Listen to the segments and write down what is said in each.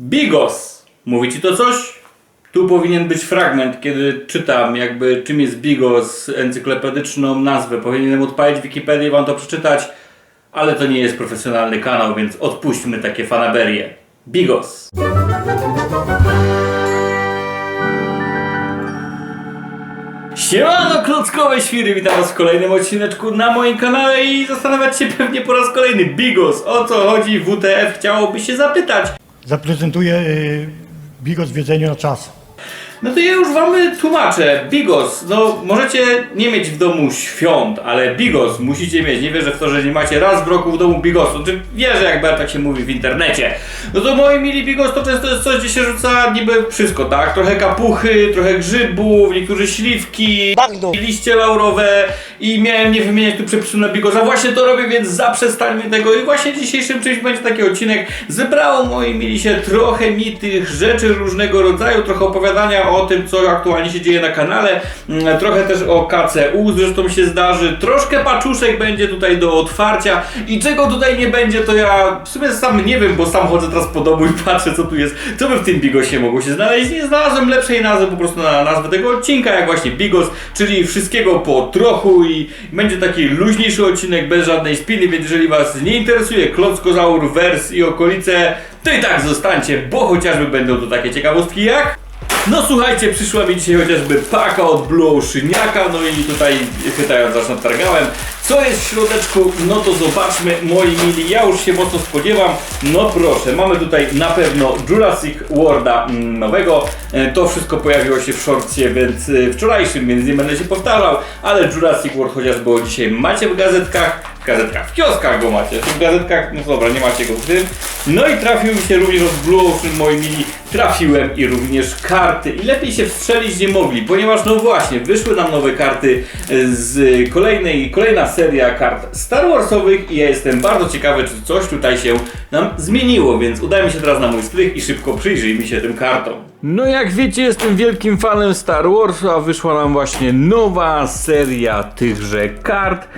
Bigos! Mówi ci to coś? Tu powinien być fragment, kiedy czytam jakby czym jest Bigos, encyklopedyczną nazwę. Powinienem odpalić Wikipedię i wam to przeczytać, ale to nie jest profesjonalny kanał, więc odpuśćmy takie fanaberie. Bigos! Siemano klockowe świry, witam was w kolejnym odcineczku na moim kanale i zastanawiać się pewnie po raz kolejny Bigos, o co chodzi WTF chciałoby się zapytać. Zaprezentuję y, Bigos w jedzeniu na czas. No to ja już wam tłumaczę. Bigos, no możecie nie mieć w domu świąt, ale bigos musicie mieć. Nie wierzę w to, że nie macie raz w roku w domu bigosu. Czy wierzę, jak tak się mówi w internecie. No to moi mili bigos to często jest coś, gdzie się rzuca niby wszystko, tak? Trochę kapuchy, trochę grzybów, niektórzy śliwki, Bagno. liście laurowe i miałem nie wymieniać tu przepisu na bigosa. Właśnie to robię, więc zaprzestańmy tego i właśnie w dzisiejszym czymś będzie taki odcinek. Zebrało moi mili się trochę mi tych rzeczy różnego rodzaju, trochę opowiadania o tym, co aktualnie się dzieje na kanale, mm, trochę też o KCU zresztą się zdarzy, troszkę paczuszek będzie tutaj do otwarcia. I czego tutaj nie będzie, to ja w sumie sam nie wiem, bo sam chodzę teraz po domu i patrzę, co tu jest, co by w tym bigosie mogło się znaleźć. Nie znalazłem lepszej nazwy po prostu na nazwę tego odcinka, jak właśnie bigos, czyli wszystkiego po trochu. I będzie taki luźniejszy odcinek bez żadnej spiny, więc jeżeli was nie interesuje Klockozaur, Wers i okolice, to i tak zostańcie, bo chociażby będą to takie ciekawostki jak... No słuchajcie, przyszła mi dzisiaj chociażby paka od Blue Oceaniaka, no i tutaj chytając aż nadtargałem. Co jest w środeczku? No to zobaczmy, moi mili, ja już się mocno spodziewam. No proszę, mamy tutaj na pewno Jurassic Worlda mm, nowego. E, To wszystko pojawiło się w shortcie, więc e, wczorajszym, więc nie będę się powtarzał, ale Jurassic World chociażby dzisiaj macie w gazetkach, w gazetkach, w kioskach go macie, w gazetkach, no dobra, nie macie go w tym. No i trafił mi się również od Blue Ocean, moi mili, trafiłem i również karty. I lepiej się wstrzelić nie mogli, ponieważ no właśnie, wyszły nam nowe karty e, z kolejnej, kolejna seria kart Star Warsowych i ja jestem bardzo ciekawy, czy coś tutaj się nam zmieniło, więc udajmy się teraz na mój strych i szybko przyjrzyjmy się tym kartom. No jak wiecie, jestem wielkim fanem Star Wars, a wyszła nam właśnie nowa seria tychże kart.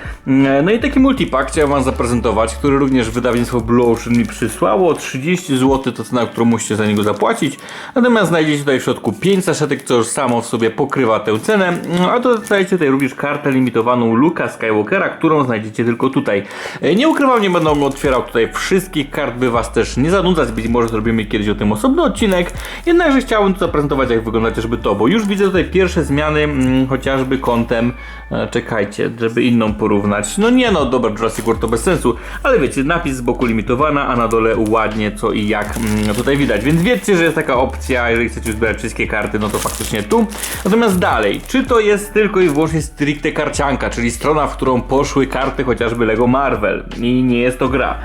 No i taki multipack chciałem wam zaprezentować, który również wydawnictwo Blue Ocean mi przysłało. 30 zł to cena, którą musicie za niego zapłacić. Natomiast znajdziecie tutaj w środku 5 saszetek, co już samo w sobie pokrywa tę cenę. No, A to dostajecie tutaj również kartę limitowaną Luka Skywalkera, którą znajdziecie tylko tutaj. E, Nie ukrywam, nie będę otwierał tutaj wszystkich kart, by was też nie zanudzać. Być może zrobimy kiedyś o tym osobny odcinek. Jednakże chciałbym tu zaprezentować, jak wygląda chociażby to, bo już widzę tutaj pierwsze zmiany, mm, chociażby kątem. E, czekajcie, żeby inną porównać. No nie no, dobra, Jurassic World to bez sensu, ale wiecie, napis z boku limitowana, a na dole ładnie co i jak mm, tutaj widać. Więc wiedzcie, że jest taka opcja, jeżeli chcecie zbierać wszystkie karty, no to faktycznie tu. Natomiast dalej, czy to jest tylko i wyłącznie stricte karcianka, czyli strona, w którą poszły karty chociażby Lego Marvel i nie jest to gra.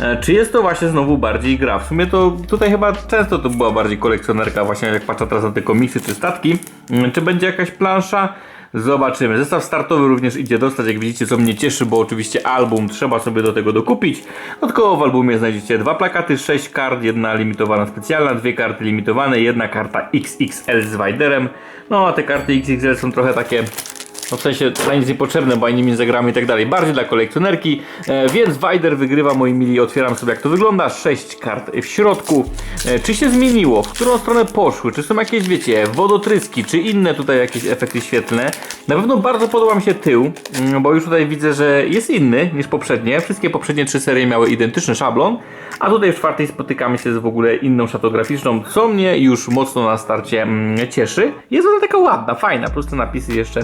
E, Czy jest to właśnie znowu bardziej gra? W sumie to tutaj chyba często to była bardziej kolekcjonerka, właśnie jak patrzę teraz na te komiksy czy statki. Mm, Czy będzie jakaś plansza? Zobaczymy. Zestaw startowy również idzie dostać, jak widzicie, co mnie cieszy, bo oczywiście album trzeba sobie do tego dokupić. Dodatkowo w albumie znajdziecie dwa plakaty, sześć kart, jedna limitowana specjalna, dwie karty limitowane, jedna karta XXL z Widerem. No a te karty XXL są trochę takie no w sensie dla nic niepotrzebne, bo ani nie zagramy i tak dalej. Bardziej dla kolekcjonerki, e, więc Wider wygrywa, moi mili. Otwieram sobie jak to wygląda. 6 kart w środku. E, czy się zmieniło? W którą stronę poszły? Czy są jakieś, wiecie, wodotryski, czy inne tutaj jakieś efekty świetlne? Na pewno bardzo podoba mi się tył, mm, bo już tutaj widzę, że jest inny niż poprzednie. Wszystkie poprzednie trzy serie miały identyczny szablon, a tutaj w czwartej spotykamy się z w ogóle inną szatograficzną, co mnie już mocno na starcie mm, cieszy. Jest ona taka ładna, fajna, plus te napisy jeszcze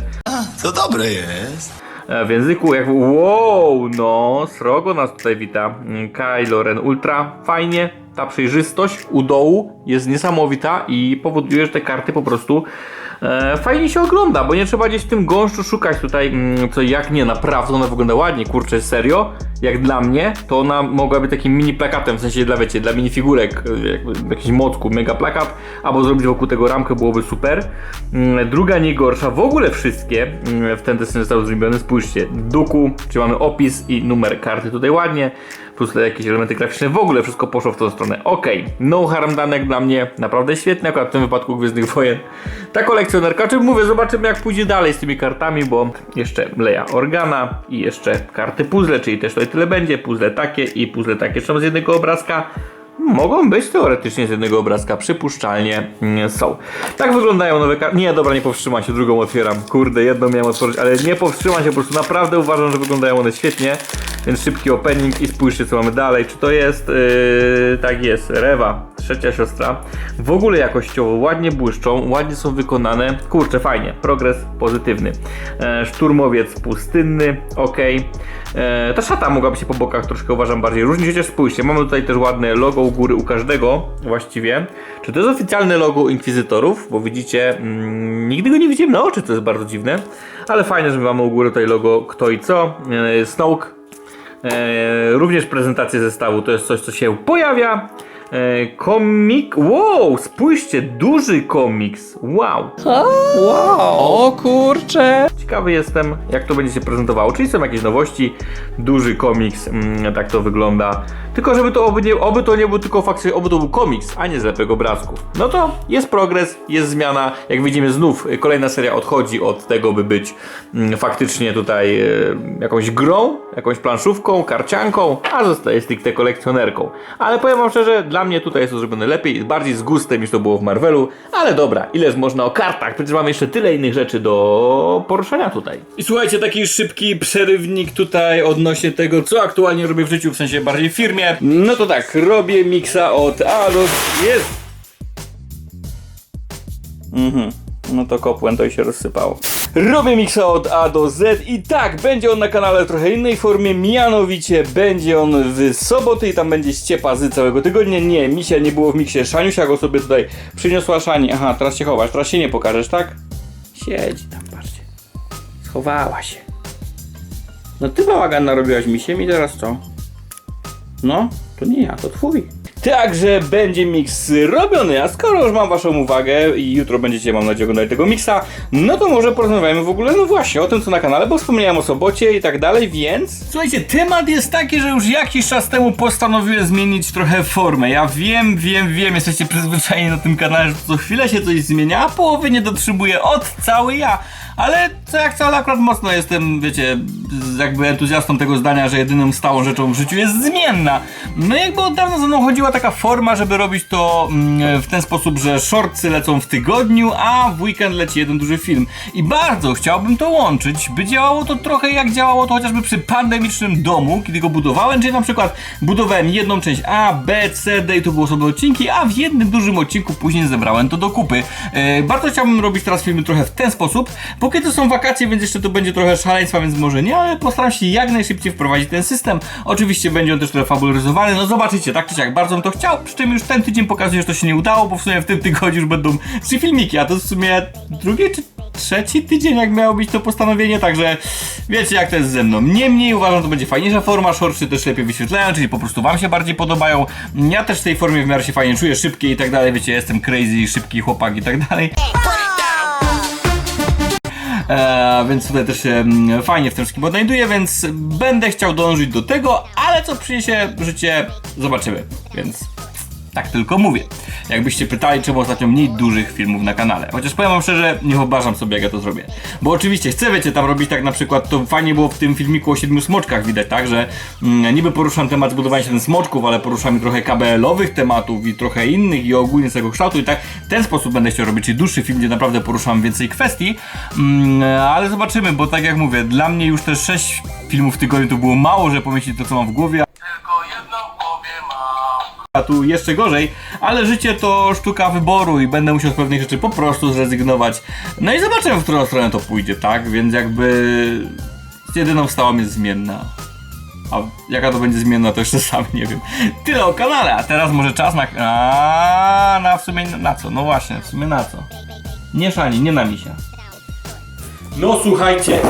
To dobre jest. E, w języku jak wow, no, srogo nas tutaj wita. Mm, Kylo Ren Ultra, fajnie. Ta przejrzystość u dołu jest niesamowita i powoduje, że te karty po prostu e, fajnie się ogląda, bo nie trzeba gdzieś w tym gąszczu szukać tutaj, mm, co jak nie, naprawdę ona wygląda ładnie, kurczę, serio. Jak dla mnie, to ona mogła być takim mini plakatem, w sensie dla wiecie, dla minifigurek, e, jakby jakiś mocku, mega plakat, albo zrobić wokół tego ramkę byłoby super. Mm, Druga nie gorsza, w ogóle wszystkie mm, w ten deseń zostały zrobione, spójrzcie, duku, czy mamy opis i numer karty tutaj ładnie, plus jakieś elementy graficzne, w ogóle wszystko poszło w tą stronę. Ok, no harm done jak dla mnie, naprawdę świetnie, akurat w tym wypadku Gwiezdnych Wojen. Ta kolekcjonerka, czym mówię, zobaczymy jak pójdzie dalej z tymi kartami, bo jeszcze Leia Organa i jeszcze karty puzzle, czyli też tutaj tyle będzie, puzzle takie i puzzle takie, trzeba z jednego obrazka. Mogą być teoretycznie z jednego obrazka, przypuszczalnie mm, są. Tak wyglądają nowe karty. Nie, dobra, nie powstrzymam się, drugą otwieram. Kurde, jedną miałem otworzyć, ale nie powstrzymam się, po prostu naprawdę uważam, że wyglądają one świetnie. Więc szybki opening i spójrzcie co mamy dalej. Czy to jest, yy, tak jest, Rewa, trzecia siostra. W ogóle jakościowo ładnie błyszczą, ładnie są wykonane. Kurczę, fajnie, progres pozytywny. E, szturmowiec pustynny, ok. E, ta szata mogłaby się po bokach troszkę uważam bardziej różnić, chociaż spójrzcie, mamy tutaj też ładne logo u góry u każdego właściwie. Czy to jest oficjalne logo Inkwizytorów? Bo widzicie, mm, nigdy go nie widziałem na oczy, co jest bardzo dziwne. Ale fajne, że mamy u góry tutaj logo kto i co. E, Snoke. E, również prezentację zestawu to jest coś, co się pojawia. E, komik. Wow, spójrzcie, duży komiks. Wow. O kurcze! Ciekawy jestem, jak to będzie się prezentowało. Czyli są jakieś nowości, duży komiks, mm, tak to wygląda. Tylko żeby to oby, nie, oby to nie był tylko faktycznie, oby to był komiks, a nie zlepek obrazków. No to jest progres, jest zmiana. Jak widzimy znów, kolejna seria odchodzi od tego, by być mm, faktycznie tutaj y, jakąś grą, jakąś planszówką, karcianką, a zostaje stricte kolekcjonerką. Ale powiem wam szczerze, dla mnie tutaj jest to zrobione lepiej, bardziej z gustem niż to było w Marvelu, ale dobra, ileż można o kartach, przecież mamy jeszcze tyle innych rzeczy do poruszenia tutaj. I słuchajcie, taki szybki przerywnik tutaj odnośnie tego, co aktualnie robię w życiu, w sensie bardziej w firmie. No to tak, robię miksa od A. Jest! Mhm. No to kopłem, to i się rozsypało. Robię miksa od A do Z i tak, będzie on na kanale w trochę innej formie, mianowicie będzie on w soboty i tam będzie ściepa z całego tygodnia. Nie, misia nie było w miksie, Szaniusia go sobie tutaj przyniosła Szani. Aha, teraz się chowasz, teraz się nie pokażesz, tak? Siedzi tam, patrzcie. Schowała się. No ty bałagan narobiłaś misiem i teraz co? No, to nie ja, to twój. Także będzie miks robiony, a skoro już mam waszą uwagę i jutro będziecie, mam nadzieję, oglądać tego miksa, no to może porozmawiamy w ogóle, no właśnie, o tym co na kanale, bo wspomniałem o sobocie i tak dalej, więc... Słuchajcie, temat jest taki, że już jakiś czas temu postanowiłem zmienić trochę formę. Ja wiem, wiem, wiem, jesteście przyzwyczajeni na tym kanale, że co chwilę się coś zmienia, a połowy nie dotrzymuję od cały ja. Ale co jak wcale akurat mocno jestem, wiecie, jakby entuzjastą tego zdania, że jedyną stałą rzeczą w życiu jest zmienna. No jakby od dawna za mną chodziła taka forma, żeby robić to mm, w ten sposób, że shortsy lecą w tygodniu, a w weekend leci jeden duży film. I bardzo chciałbym to łączyć, by działało to trochę jak działało to chociażby przy pandemicznym domu, kiedy go budowałem, czyli na przykład budowałem jedną część A, B, C, D i to były osobne odcinki, a w jednym dużym odcinku później zebrałem to do kupy. E, bardzo chciałbym robić teraz filmy trochę w ten sposób. Póki to są wakacje, więc jeszcze to będzie trochę szaleństwa, więc może nie, ale postaram się jak najszybciej wprowadzić ten system. Oczywiście będzie on też trochę fabularyzowany, no zobaczycie, tak czy siak, bardzo bym to chciał, przy czym już ten tydzień pokazuje, że to się nie udało, bo w sumie w tym tygodniu już będą trzy filmiki, a to w sumie drugi czy trzeci tydzień, jak miało być to postanowienie, także wiecie jak to jest ze mną. Niemniej uważam, że to będzie fajniejsza forma, shortsy też lepiej wyświetlają, czyli po prostu wam się bardziej podobają. Ja też w tej formie w miarę się fajnie czuję, szybkie i tak dalej, wiecie, jestem crazy, szybki chłopak i tak dalej. E, więc tutaj też się mm, fajnie w tym wszystkim odnajduję, więc będę chciał dążyć do tego, ale co przyniesie życie, zobaczymy. Więc tak tylko mówię. Jakbyście pytali, czemu ostatnio mniej dużych filmów na kanale. Chociaż powiem wam szczerze, nie wyobrażam sobie, jak ja to zrobię. Bo oczywiście chcę, wiecie, tam robić tak na przykład, to fajnie było w tym filmiku o siedmiu smoczkach widać, tak, że mm, niby poruszam temat zbudowania siedem smoczków, ale poruszam i trochę KBL-owych tematów i trochę innych i ogólnie z tego kształtu i tak w ten sposób będę chciał robić, czyli dłuższy film, gdzie naprawdę poruszam więcej kwestii, mm, ale zobaczymy, bo tak jak mówię, dla mnie już te sześć filmów w tygodniu to było mało, że pomieścić to, co mam w głowie, a tu jeszcze gorzej, ale życie to sztuka wyboru i będę musiał z pewnych rzeczy po prostu zrezygnować. No i zobaczymy, w którą stronę to pójdzie, tak? Więc jakby jedyną stałą jest zmienna. A jaka to będzie zmienna, to jeszcze sam nie wiem. Tyle o kanale, a teraz może czas na... A, na w sumie na co? No właśnie, w sumie na co? Nie szani, nie na misia. No słuchajcie,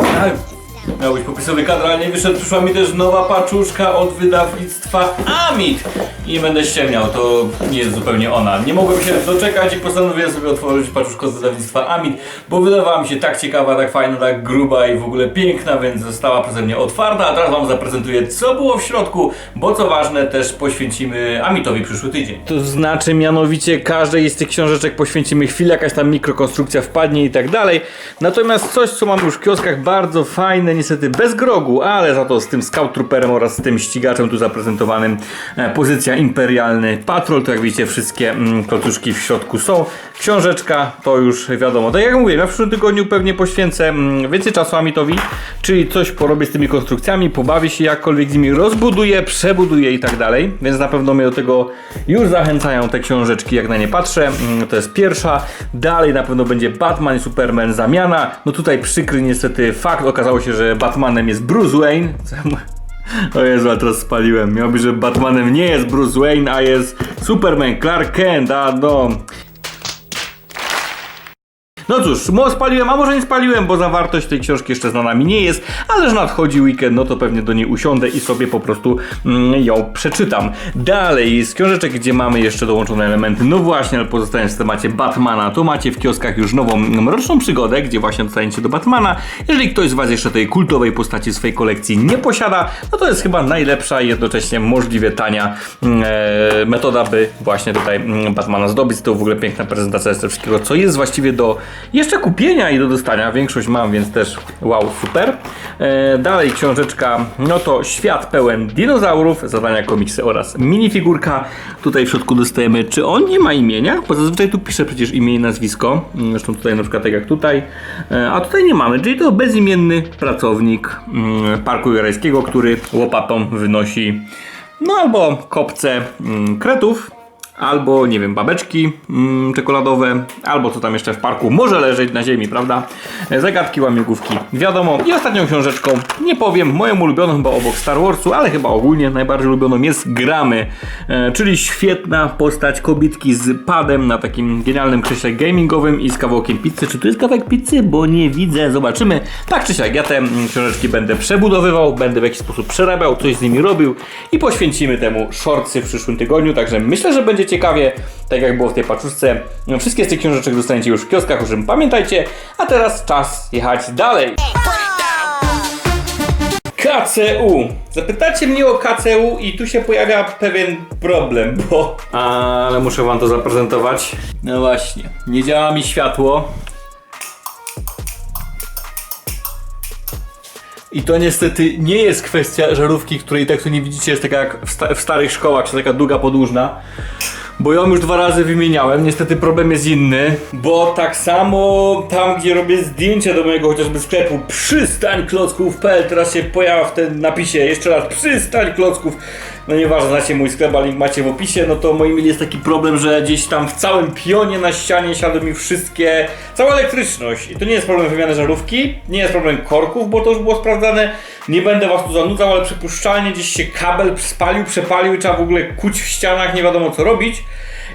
miał być popisowy kadr, ale nie wyszedł. Przyszła mi też nowa paczuszka od wydawnictwa Amit. I będę ściemniał, to nie jest zupełnie ona. Nie mogłem się doczekać i postanowiłem sobie otworzyć paczuszkę od wydawnictwa Amit, bo wydawała mi się tak ciekawa, tak fajna, tak gruba i w ogóle piękna, więc została przeze mnie otwarta. A teraz Wam zaprezentuję, co było w środku, bo co ważne, też poświęcimy Amitowi przyszły tydzień. To znaczy, mianowicie każdej z tych książeczek poświęcimy chwilę, jakaś tam mikrokonstrukcja wpadnie i tak dalej. Natomiast coś, co mam już w kioskach, bardzo fajne odcinka niestety bez grogu, ale za to z tym Scout Trooperem oraz z tym ścigaczem tu zaprezentowanym. E, pozycja imperialny patrol, to jak widzicie wszystkie mm, klocuszki w środku są. Książeczka to już wiadomo. Tak jak mówię, w przyszłym tygodniu pewnie poświęcę mm, więcej czasu Amitowi, czyli coś porobię z tymi konstrukcjami, pobawię się jakkolwiek z nimi, rozbuduję, przebuduję i tak dalej, więc na pewno mnie do tego już zachęcają te książeczki, jak na nie patrzę. Mm, To jest pierwsza. Dalej na pewno będzie Batman Superman zamiana. No tutaj przykry niestety fakt, okazało się, że Batmanem jest Bruce Wayne. O Jezu, a teraz spaliłem. Miał być, że Batmanem nie jest Bruce Wayne, a jest Superman, Clark Kent, a no... No cóż, mo spaliłem, a może nie spaliłem, bo zawartość tej książki jeszcze znana mi nie jest, ale że nadchodzi weekend, no to pewnie do niej usiądę i sobie po prostu mm, ją przeczytam. Dalej, z książeczek, gdzie mamy jeszcze dołączone elementy, no właśnie, ale pozostając w temacie Batmana, to macie w kioskach już nową mroczną przygodę, gdzie właśnie dostaniecie do Batmana. Jeżeli ktoś z Was jeszcze tej kultowej postaci swojej kolekcji nie posiada, no to jest chyba najlepsza i jednocześnie możliwie tania mm, e, metoda, by właśnie tutaj mm, Batmana zdobyć. To w ogóle piękna prezentacja jest wszystkiego, co jest właściwie do jeszcze kupienia i do dostania. Większość mam, więc też wow, super. E, dalej książeczka, no to świat pełen dinozaurów, zadania komiksy oraz minifigurka. Tutaj w środku dostajemy, czy on nie ma imienia? Bo zazwyczaj tu pisze przecież imię i nazwisko. Mm, Zresztą tutaj na przykład tak jak tutaj. E, a tutaj nie mamy, czyli to bezimienny pracownik mm, Parku Jurajskiego, który łopatą wynosi no albo kopce mm, kretów, albo nie wiem, babeczki mm, czekoladowe, albo co tam jeszcze w parku może leżeć na ziemi, prawda? Zagadki, łamigłówki, wiadomo. I ostatnią książeczką, nie powiem, moją ulubioną chyba obok Star Warsu, ale chyba ogólnie najbardziej ulubioną jest Gramy, e, czyli świetna postać kobitki z padem na takim genialnym krześle gamingowym i z kawałkiem pizzy. Czy tu jest kawałek pizzy? Bo nie widzę, zobaczymy. Tak czy siak, ja te mm, książeczki będę przebudowywał, będę w jakiś sposób przerabiał, coś z nimi robił i poświęcimy temu shortsy w przyszłym tygodniu, także myślę, że będzie ciekawie, tak jak było w tej paczuszce. No, wszystkie z tych książeczek dostaniecie już w kioskach, o czym pamiętajcie, a teraz czas jechać dalej. KCU. Zapytacie mnie o KCU i tu się pojawia pewien problem, bo... Ale muszę wam to zaprezentować. No właśnie, nie działa mi światło. I to niestety nie jest kwestia żarówki, której tak tu nie widzicie, jest taka jak w, sta- w starych szkołach, czy taka długa podłużna. Bo ją już dwa razy wymieniałem, niestety problem jest inny, bo tak samo tam, gdzie robię zdjęcia do mojego chociażby sklepu przystań klocków.pl, teraz się pojawia w tym napisie, jeszcze raz przystań klocków, no nieważne, znacie mój sklep, link macie w opisie, no to moi mili jest taki problem, że gdzieś tam w całym pionie na ścianie siadły mi wszystkie, cała elektryczność i to nie jest problem wymiany żarówki, nie jest problem korków, bo to już było sprawdzane, nie będę was tu zanudzał, ale przypuszczalnie gdzieś się kabel spalił, przepalił i trzeba w ogóle kuć w ścianach, nie wiadomo co robić.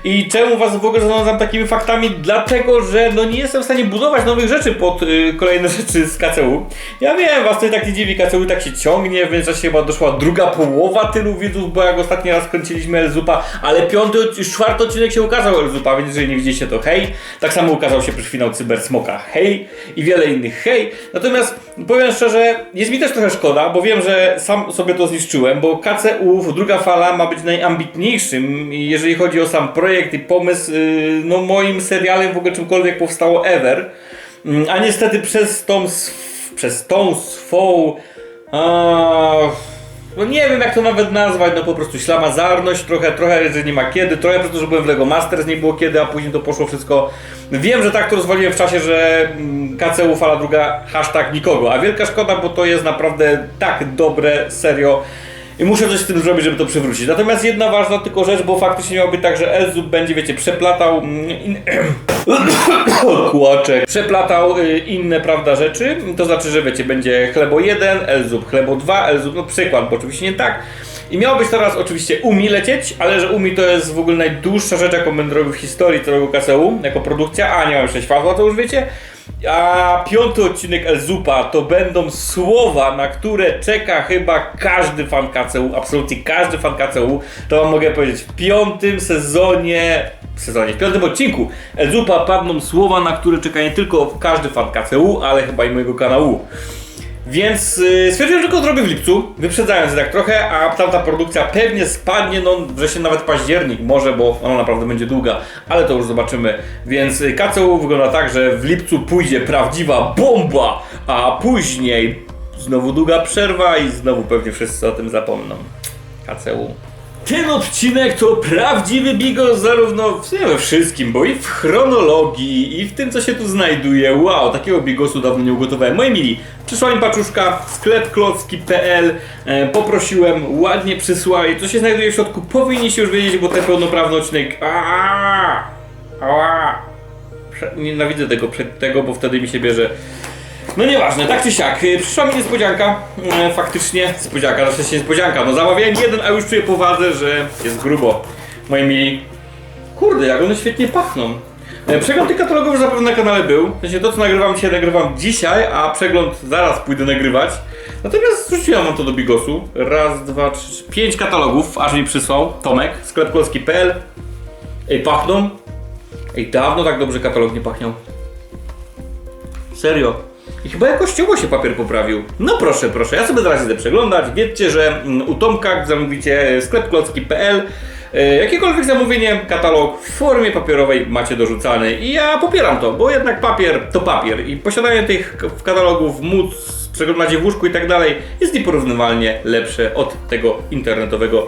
I czemu was w ogóle zanudzam takimi faktami? Dlatego, że no nie jestem w stanie budować nowych rzeczy pod y, kolejne rzeczy z KCU. Ja wiem, was to i tak nie dziwi, KCU tak się ciągnie, więc czasie chyba doszła druga połowa tylu widzów, bo jak ostatni raz kręciliśmy Elzupa, ale piąty, czwarty odcinek się ukazał Elzupa, więc jeżeli nie widzieliście to hej. Tak samo ukazał się przed finał Cybersmoka hej i wiele innych hej. Natomiast powiem szczerze, jest mi też trochę szkoda, bo wiem, że sam sobie to zniszczyłem, bo KCU, druga fala ma być najambitniejszym, jeżeli chodzi o sam projekt i pomysł, yy, no moim serialem w ogóle czymkolwiek powstało ever. Mm, A niestety przez tą, przez tą swą, a, no nie wiem jak to nawet nazwać, no po prostu ślamazarność, trochę, trochę, że nie ma kiedy, trochę po prostu, że byłem w Lego Masters, nie było kiedy, a później to poszło wszystko. Wiem, że tak to rozwaliłem w czasie, że mm, KCU fala druga, hashtag nikogo, a wielka szkoda, bo to jest naprawdę tak dobre, serio. I muszę coś z tym zrobić, żeby to przywrócić. Natomiast jedna ważna tylko rzecz, bo faktycznie miało być tak, że Elzub będzie, wiecie, przeplatał mm, in... przeplatał y, inne, prawda, rzeczy. To znaczy, że wiecie, będzie chlebo 1, Elzub chlebo 2, Elzub, no przykład, bo oczywiście nie tak. I miało być teraz oczywiście Umi lecieć, ale że Umi to jest w ogóle najdłuższa rzecz, jaką będę robił w historii całego KCU, jako produkcja, a nie mam jeszcze światła, to już wiecie. A piąty odcinek Elzupa to będą słowa, na które czeka chyba każdy fan KCU, absolutnie każdy fan KCU. To wam mogę powiedzieć, w piątym sezonie, w sezonie, w piątym odcinku Elzupa padną słowa, na które czeka nie tylko każdy fan KCU, ale chyba i mojego kanału. Więc yy, stwierdziłem, że go zrobię w lipcu, wyprzedzając tak trochę, a tamta produkcja pewnie spadnie, no wreszcie nawet październik może, bo ona naprawdę będzie długa, ale to już zobaczymy. Więc y, KCU wygląda tak, że w lipcu pójdzie prawdziwa bomba, a później Znowu długa przerwa i znowu pewnie wszyscy o tym zapomną. KCU. Ten odcinek to prawdziwy bigos zarówno w, nie we wszystkim, bo i w chronologii, i w tym co się tu znajduje. Wow, takiego bigosu dawno nie ugotowałem. Moi mili, przyszła mi paczuszka, sklep klocki.pl, e, poprosiłem, ładnie przysłali. Co się znajduje w środku powinniście już wiedzieć, bo ten pełnoprawny odcinek... Aaaa! Prze- Nienawidzę tego, tego, bo wtedy mi się bierze no nieważne, tak czy siak, y, przyszła mi niespodzianka, e, faktycznie, niespodzianka, na szczęście niespodzianka, no zamawiałem jeden, a już czuję powadze, że jest grubo. Moi mili, kurde, jak one świetnie pachną. E, Przegląd tych katalogów zapewne na kanale był, w sensie to co nagrywam dzisiaj, nagrywam dzisiaj, a przegląd zaraz pójdę nagrywać. Natomiast rzuciłem wam to do Bigosu, raz, dwa, trzy, pięć katalogów, aż mi przysłał Tomek, sklepkolski.pl. Ej, pachną? Ej, dawno tak dobrze katalog nie pachniał. Serio. I chyba jakościowo się papier poprawił. No proszę, proszę, ja sobie zaraz idę przeglądać. Wiedzcie, że mm, u Tomka, zamówicie sklepklocki.pl e, Jakiekolwiek zamówienie, katalog w formie papierowej macie dorzucany i ja popieram to, bo jednak papier to papier i posiadanie tych katalogów, móc przeglądać je w łóżku i tak dalej jest nieporównywalnie lepsze od tego internetowego.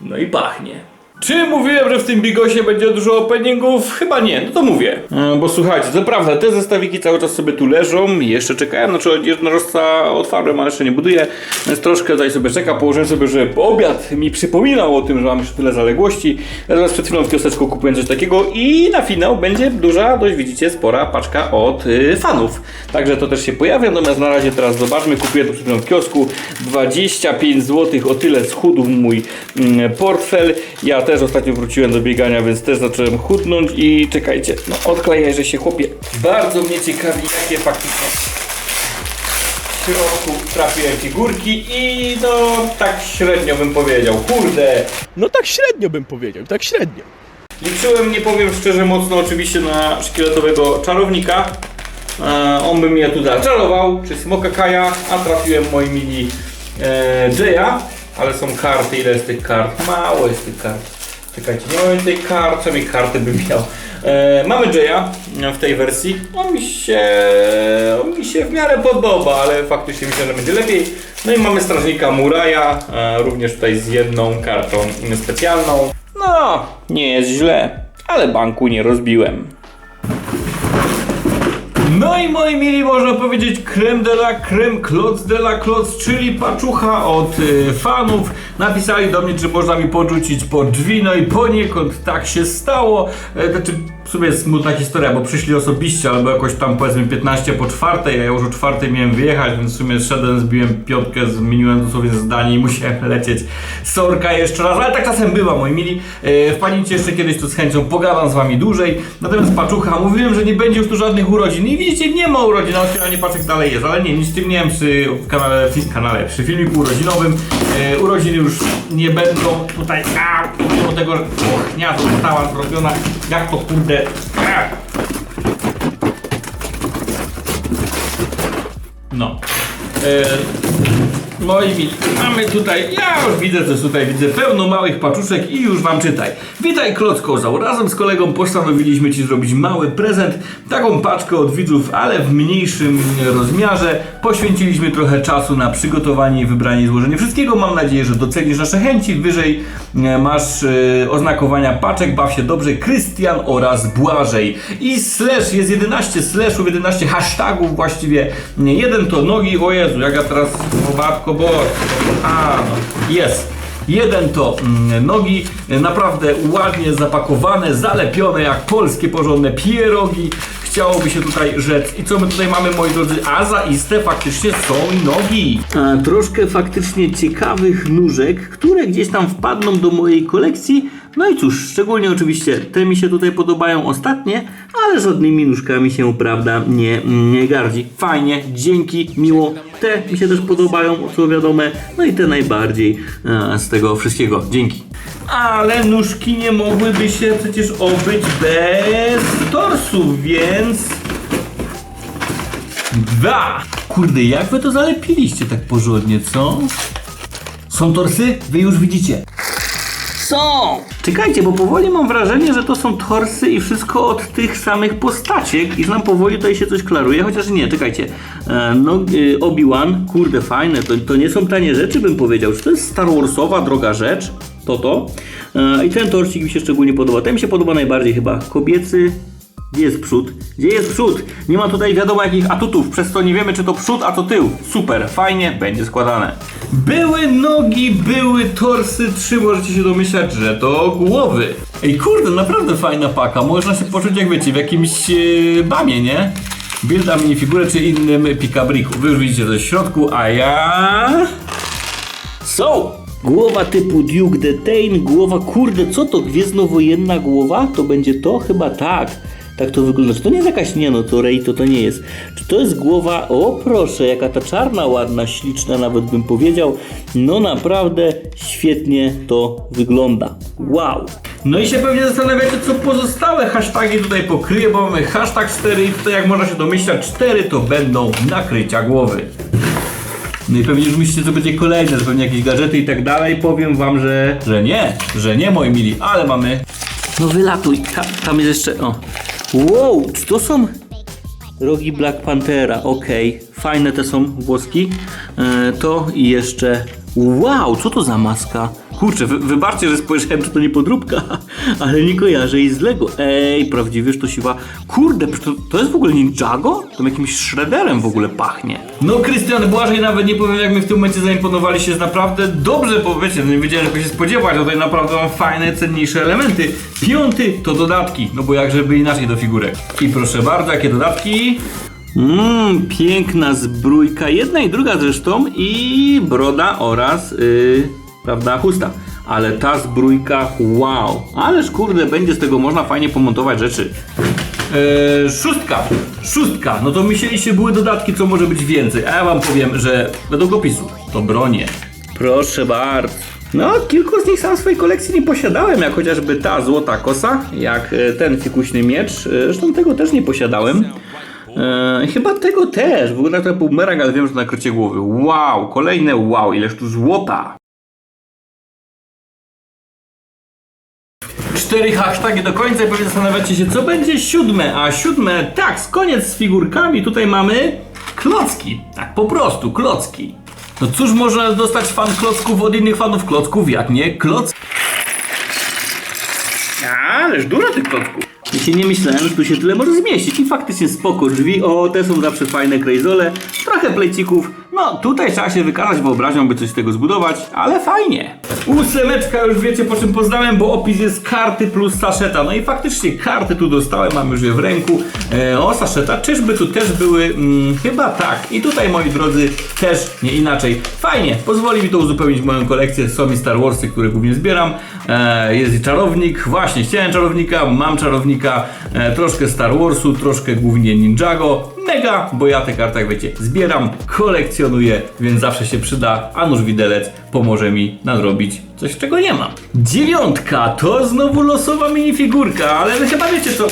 No i pachnie. Czy mówiłem, że w tym bigosie będzie dużo openingów? Chyba nie, no to mówię. E, Bo słuchajcie, to prawda, te zestawiki cały czas sobie tu leżą jeszcze czekają, znaczy jednorożca otwarłem, ale jeszcze nie buduję, więc troszkę tutaj sobie czeka, położyłem sobie, że obiad mi przypominał o tym, że mam jeszcze tyle zaległości. Teraz przed chwilą w kioseczku kupiłem coś takiego i na finał będzie duża, dość widzicie, spora paczka od y, fanów. Także to też się pojawia, natomiast na razie teraz zobaczmy, kupiłem to przed chwilą w kiosku, 25 zł, o tyle schudł mój mm, portfel. Ja też ostatnio wróciłem do biegania, więc też zacząłem chudnąć i czekajcie, no odklejaj, że się chłopie. Bardzo mnie ciekawi, jakie faktycznie w środku trafiłem figurki i no tak średnio bym powiedział, kurde. No tak średnio bym powiedział, tak średnio. Liczyłem, nie powiem szczerze, mocno oczywiście na szkieletowego czarownika. E, on by mnie tu zaczarował, czy smoka Kaja, a trafiłem moi mini e, Jaya. Ale są karty, ile jest tych kart? Mało jest tych kart. Czekajcie, nie mam tej kart, przynajmniej karty bym miał. E, mamy Jaya w tej wersji. On mi się, on mi się w miarę podoba, ale faktycznie myślę, że będzie lepiej. No i mamy strażnika Muraja, e, również tutaj z jedną kartą specjalną. No, nie jest źle, ale banku nie rozbiłem. No i moi mili, można powiedzieć creme de la creme, kloc de la kloc, czyli paczucha od y, fanów. Napisali do mnie, czy można mi podrzucić pod drzwi, no i poniekąd tak się stało. E, znaczy, sumie jest smutna historia, bo przyszli osobiście, albo jakoś tam powiedzmy 15 po czwartej, a ja już o czwartej miałem wyjechać, więc w sumie szedłem, zbiłem piątkę, zmieniłem dosłownie zdanie i musiałem lecieć. Sorka jeszcze raz, ale tak czasem bywa, moi mili. E, wpadnijcie jeszcze kiedyś, to z chęcią pogadam z wami dłużej. Natomiast paczucha, mówiłem, że nie będzie już tu żadnych urodzin i widzicie, nie ma urodzin, a otwieranie paczek dalej jest, ale nie, nic z tym nie wiem przy kanale, kanale, przy filmiku urodzinowym. E, urodziny już nie będą tutaj, a, pomimo tego, że ochnia została zrobiona, jak to kurde, No. E, mili, mamy tutaj, ja już widzę coś tutaj, widzę pełno małych paczuszek i już wam czytaj. Witaj Kloc Kozał, razem z kolegą postanowiliśmy ci zrobić mały prezent, taką paczkę od widzów, ale w mniejszym rozmiarze. Poświęciliśmy trochę czasu na przygotowanie wybranie i złożenie wszystkiego. Mam nadzieję, że docenisz nasze chęci. Wyżej e, masz e, oznakowania paczek, baw się dobrze, Krystian oraz Błażej. I slash, jest 11 slashów, 11 hashtagów właściwie. Jeden to nogi, o Jezu, jak ja teraz, babko, bo, a no, jest. Jeden to mm, nogi, naprawdę ładnie zapakowane, zalepione jak polskie porządne pierogi. Chciałoby się tutaj rzec. I co my tutaj mamy, moi drodzy? A zaiste faktycznie są nogi. a, troszkę faktycznie ciekawych nóżek, które gdzieś tam wpadną do mojej kolekcji. No i cóż, szczególnie oczywiście te mi się tutaj podobają ostatnie, ale żadnymi nóżkami się, prawda, nie, nie gardzi. Fajnie, dzięki, miło. Te mi się też podobają, co wiadome, no i te najbardziej e, z tego wszystkiego. Dzięki. Ale nóżki nie mogłyby się przecież obyć bez torsów, więc... Dwa! Kurde, jak wy to zalepiliście tak porządnie, co? Są torsy? Wy już widzicie. Są! Czekajcie, bo powoli mam wrażenie, że to są torsy i wszystko od tych samych postaciek i że nam powoli tutaj się coś klaruje, chociaż nie, czekajcie. E, no, y, Obi-Wan, kurde, fajne, to, to nie są tanie rzeczy, bym powiedział. Czy to jest Star Warsowa droga rzecz? To to. E, I ten torsik mi się szczególnie podoba. Ten mi się podoba najbardziej chyba. Kobiecy, gdzie jest przód? Gdzie jest przód? Nie ma tutaj wiadomo jakich atutów, przez to nie wiemy czy to przód, a to tył. Super, fajnie, będzie składane. Były nogi, były torsy, trzy możecie się domyślać, że to głowy. Ej kurde, naprawdę fajna paka, można się poczuć jak wiecie, w jakimś e, bamie, nie? Builda minifigurę czy innym pikabriku. Wy już widzicie to w środku, a ja... Są! Głowa typu Duke the Tain, głowa, kurde, co to, gwiezdnowojenna głowa? To będzie to? Chyba tak. Tak to wygląda. Czy to nie jest jakaś, nie no, to Rey to to nie jest. Czy to jest głowa, o proszę, jaka ta czarna, ładna, śliczna nawet bym powiedział. No naprawdę świetnie to wygląda. Wow. No i się pewnie zastanawiacie, co pozostałe hasztagi tutaj pokryje, bo mamy hashtag 4 i tutaj jak można się domyślać, 4 to będą nakrycia głowy. No i pewnie już myślicie, co będzie kolejne, że pewnie jakieś gadżety i tak dalej. Powiem wam, że, że nie, że nie, moi mili, ale mamy... No wylatuj, Ta, tam jest jeszcze, o. Wow, czy to są rogi Black Panthera? Okej, fajne te są włoski. E, to i jeszcze... Wow, co to za maska? Kurczę, wy, wybaczcie, że spojrzałem, czy to nie podróbka, ale nie kojarzę i z Lego. Ej, prawdziwy sztosiła. Kurde, to, to jest w ogóle Ninjago? To jakimś Shredderem w ogóle pachnie. No, Krystian Błażej nawet nie powiem, jak my w tym momencie zaimponowaliście. Jest naprawdę dobrze, bo wiecie, no nie wiedziałem, czego się spodziewać. Tutaj naprawdę mam fajne, cenniejsze elementy. Piąty to dodatki, no bo jak żeby inaczej do figurek. I proszę bardzo, jakie dodatki? Mmm, piękna zbrójka, jedna i druga zresztą i broda oraz, yy, prawda, chusta. Ale ta zbrójka, wow, ależ kurde, będzie z tego można fajnie pomontować rzeczy. Eee, szóstka, szóstka, no to myśleliście były dodatki, co może być więcej, a ja wam powiem, że według opisu to bronie. Proszę bardzo. No, kilku z nich sam w swojej kolekcji nie posiadałem, jak chociażby ta złota kosa, jak e, ten fikuśny miecz, e, zresztą tego też nie posiadałem. E, chyba tego też, wygląda to jak bumerang, ale wiem, że to nakrycie głowy. Wow, kolejne wow, ileż tu złota. Cztery hasztagi do końca i pewnie zastanawiacie się, co będzie siódme. A siódme, tak, z koniec z figurkami. Tutaj mamy klocki. Tak, po prostu, klocki. No cóż można dostać fan klocków od innych fanów klocków, jak nie kloc... Ależ dużo tych klocków. I się nie myślałem, że tu się tyle może zmieścić. I faktycznie spoko drzwi. O, te są zawsze fajne krejzole. Trochę plecików. No, tutaj trzeba się wykazać wyobraźnią, by coś z tego zbudować, ale fajnie. Ósemeczka już wiecie po czym poznałem, bo opis jest karty plus saszeta. No i faktycznie karty tu dostałem, mam już je w ręku. E, o, saszeta, czyżby tu też były? Mm, chyba tak. I tutaj, moi drodzy, też nie inaczej. Fajnie, pozwoli mi to uzupełnić moją kolekcję. Są mi Star Warsy, które głównie zbieram. E, jest i czarownik, właśnie chciałem czarownika, mam czarownika, e, troszkę Star Warsu, troszkę głównie Ninjago. Mega, bo ja te karty, jak wiecie, zbieram, kolekcjonuję, więc zawsze się przyda, a nóż widelec pomoże mi nadrobić coś, czego nie mam. Dziewiątka, to znowu losowa minifigurka, ale wy chyba wiecie co...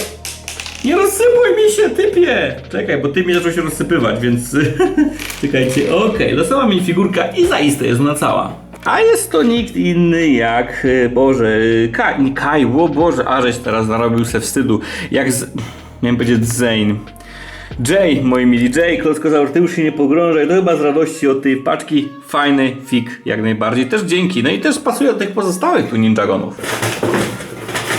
Nie rozsypuj mi się, typie! Czekaj, bo ty mi zaczął się rozsypywać, więc... Czekajcie, okej, losowa minifigurka i zaiste jest ona cała. A jest to nikt inny jak, e, Boże, e, Kai, o Boże, a żeś teraz narobił se wstydu. Jak z... Miałem powiedzieć Zane. Jay, moi mili, Jay, klockozaur, ty już się nie pogrążaj, to chyba z radości od tej paczki. Fajny fig, jak najbardziej. Też dzięki, no i też pasuje do tych pozostałych tu Ninjagonów.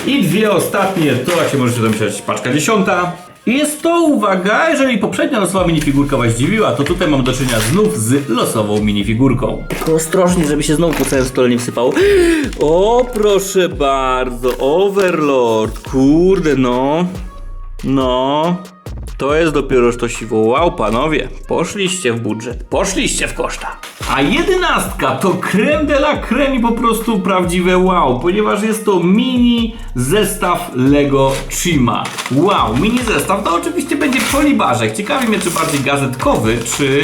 I dwie ostatnie, to jak się możecie domyśleć, paczka dziesiąta. I Jest to, uwaga, jeżeli poprzednia losowa minifigurka was zdziwiła, to tutaj mam do czynienia znów z losową minifigurką. Tylko ostrożnie, żeby się znowu po całym stole nie. O, proszę bardzo, Overlord, kurde no. No, to jest dopiero sztosiwo. Wow, panowie, poszliście w budżet, poszliście w koszta. A jedenastka to creme de la creme po prostu prawdziwe wow, ponieważ jest to mini zestaw Lego Chima. Wow, mini zestaw to oczywiście będzie polibarzek. Ciekawi mnie, czy bardziej gazetkowy, czy...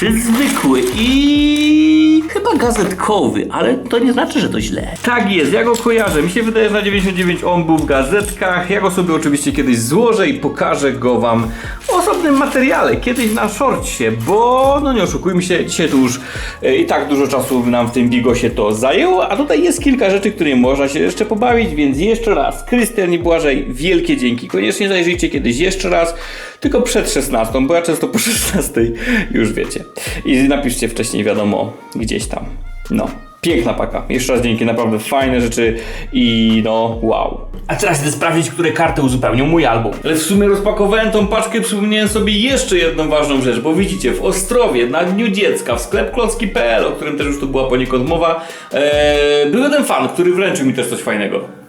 czy zwykły i... chyba gazetkowy, ale to nie znaczy, że to źle. Tak jest, ja go kojarzę. Mi się wydaje, że na 99 on był w gazetkach. Ja go sobie oczywiście kiedyś złożę i pokażę go wam w osobnym materiale, kiedyś na shortsie, bo no nie oszukujmy się, dzisiaj tu już e, i tak dużo czasu nam w tym Bigosie to zajęło, a tutaj jest kilka rzeczy, które można się jeszcze pobawić, więc jeszcze raz, Krystian i Błażej, wielkie dzięki. Koniecznie zajrzyjcie kiedyś jeszcze raz, tylko przed 16, bo ja często po 16 już wiecie. I napiszcie wcześniej, wiadomo, gdzieś tam. No. Piękna paka. Jeszcze raz dzięki, naprawdę fajne rzeczy i no wow. A teraz idę sprawdzić, które karty uzupełnią mój album. Ale w sumie rozpakowałem tą paczkę i przypomniałem sobie jeszcze jedną ważną rzecz, bo widzicie, w Ostrowie na Dniu Dziecka w sklep klocki.pl, o którym też już tu była poniekąd mowa, ee, był jeden fan, który wręczył mi też coś fajnego.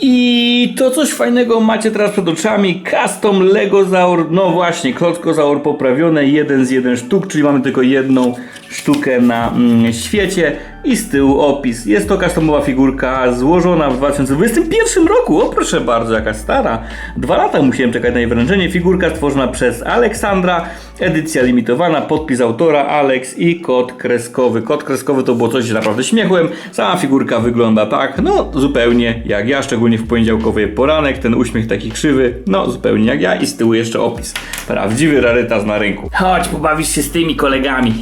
I to coś fajnego macie teraz przed oczami. Custom Legozaur, no właśnie, Klockozaur poprawione, jeden z jeden sztuk, czyli mamy tylko jedną sztukę na mm, świecie i z tyłu opis. Jest to customowa figurka złożona w 2021 roku, o proszę bardzo, jaka stara. Dwa lata musiałem czekać na jej wręczenie. Figurka stworzona przez Aleksandra, edycja limitowana, podpis autora Alex i kod kreskowy. Kod kreskowy to było coś naprawdę śmiechłem. Sama figurka wygląda tak, no zupełnie jak ja, szczególnie w poniedziałkowy poranek, ten uśmiech taki krzywy, no zupełnie jak ja i z tyłu jeszcze opis. Prawdziwy rarytas na rynku. Chodź, pobawisz się z tymi kolegami.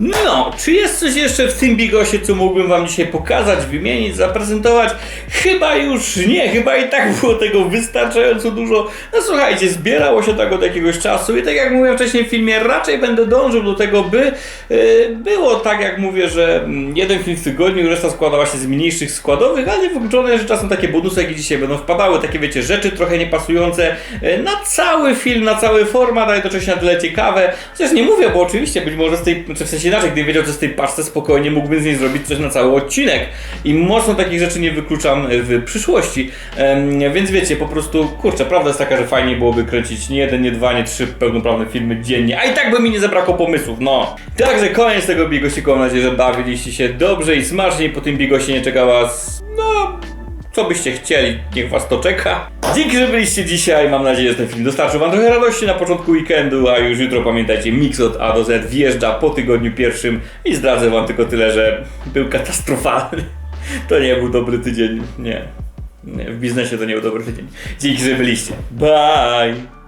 No, czy jest coś jeszcze w tym bigosie, co mógłbym wam dzisiaj pokazać, wymienić, zaprezentować? Chyba już nie, chyba i tak było tego wystarczająco dużo. No słuchajcie, zbierało się tak od jakiegoś czasu i tak jak mówiłem wcześniej w filmie, raczej będę dążył do tego, by yy, było tak jak mówię, że mm, jeden film w tygodniu, reszta składała się z mniejszych składowych, ale wykluczone, że czasem takie bonusy jak i dzisiaj będą wpadały, takie wiecie, rzeczy trochę niepasujące yy, na cały film, na cały format, a jednocześnie na tyle ciekawe. Chociaż nie mówię, bo oczywiście być może z tej, w sensie inaczej, gdybym wiedział, co z tej paczce spokojnie mógłbym z niej zrobić coś na cały odcinek. I mocno takich rzeczy nie wykluczam w przyszłości. Więc wiecie, po prostu, kurczę, prawda jest taka, że fajnie byłoby kręcić nie jeden, nie dwa, nie trzy pełnoprawne filmy dziennie, a i tak by mi nie zabrakło pomysłów, no. Także koniec tego bigosiku, mam nadzieję, że bawiliście się dobrze i smacznie po tym bigosie nie czeka was, no, co byście chcieli, niech was to czeka. Dzięki, że byliście dzisiaj. Mam nadzieję, że ten film dostarczył wam trochę radości na początku weekendu, a już jutro pamiętajcie, mix od A do Z wjeżdża po tygodniu pierwszym i zdradzę wam tylko tyle, że był katastrofalny. To nie był dobry tydzień. Nie. nie w biznesie to nie był dobry tydzień. Dzięki, że byliście. Bye!